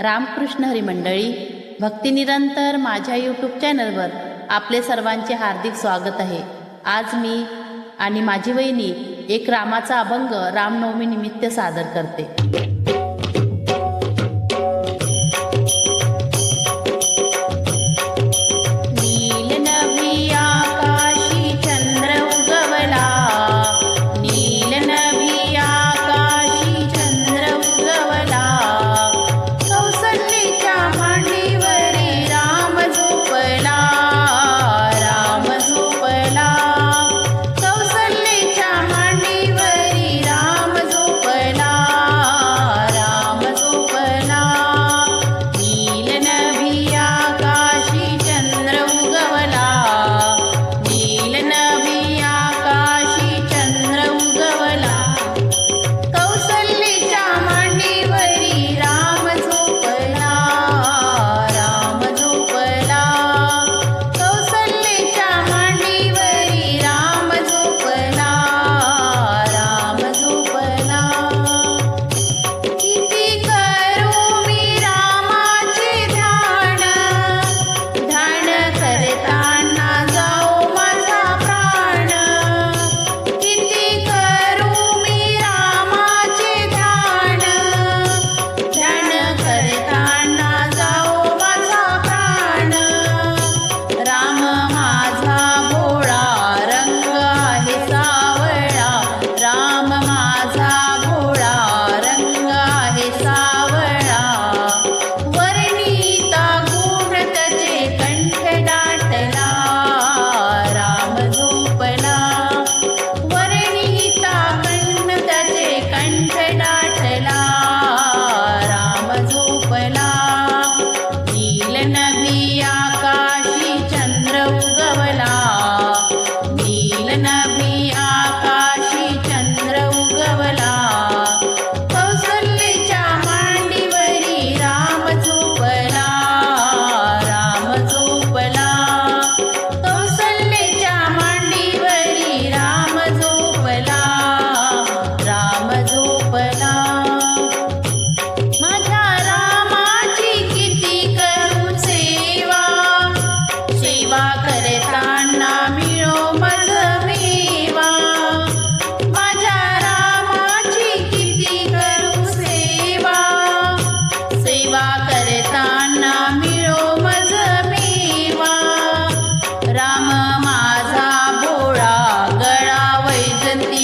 रामकृष्ण हरिमंडळी भक्तिनिरंतर माझ्या यूट्यूब चॅनलवर आपले सर्वांचे हार्दिक स्वागत आहे. आज मी आणि माझी वहिनी एक रामाचा अभंग रामनवमीनिमित्त सादर करते.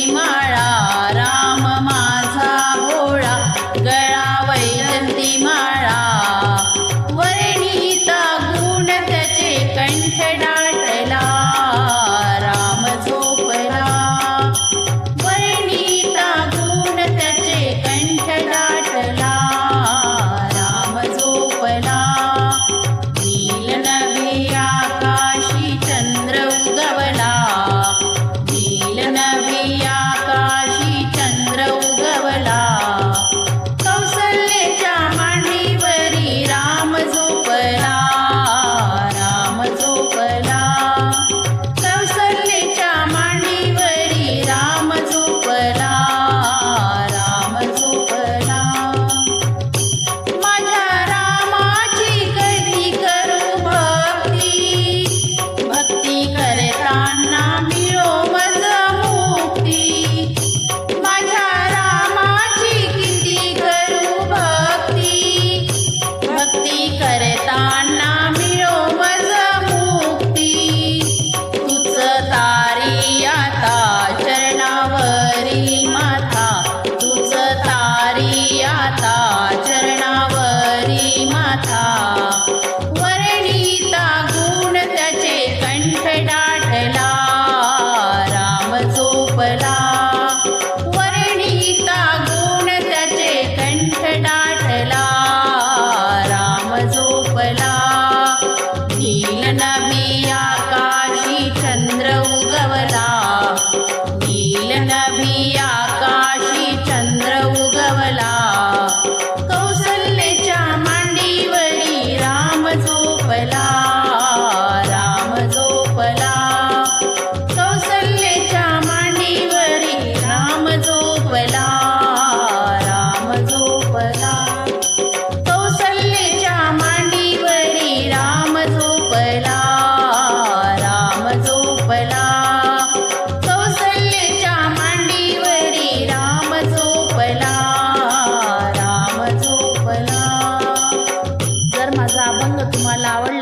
माळा राम माझा भोळा गळा वैजंती माळा. वर्णिता गुण त्याचे कंठडा கோவலா நீல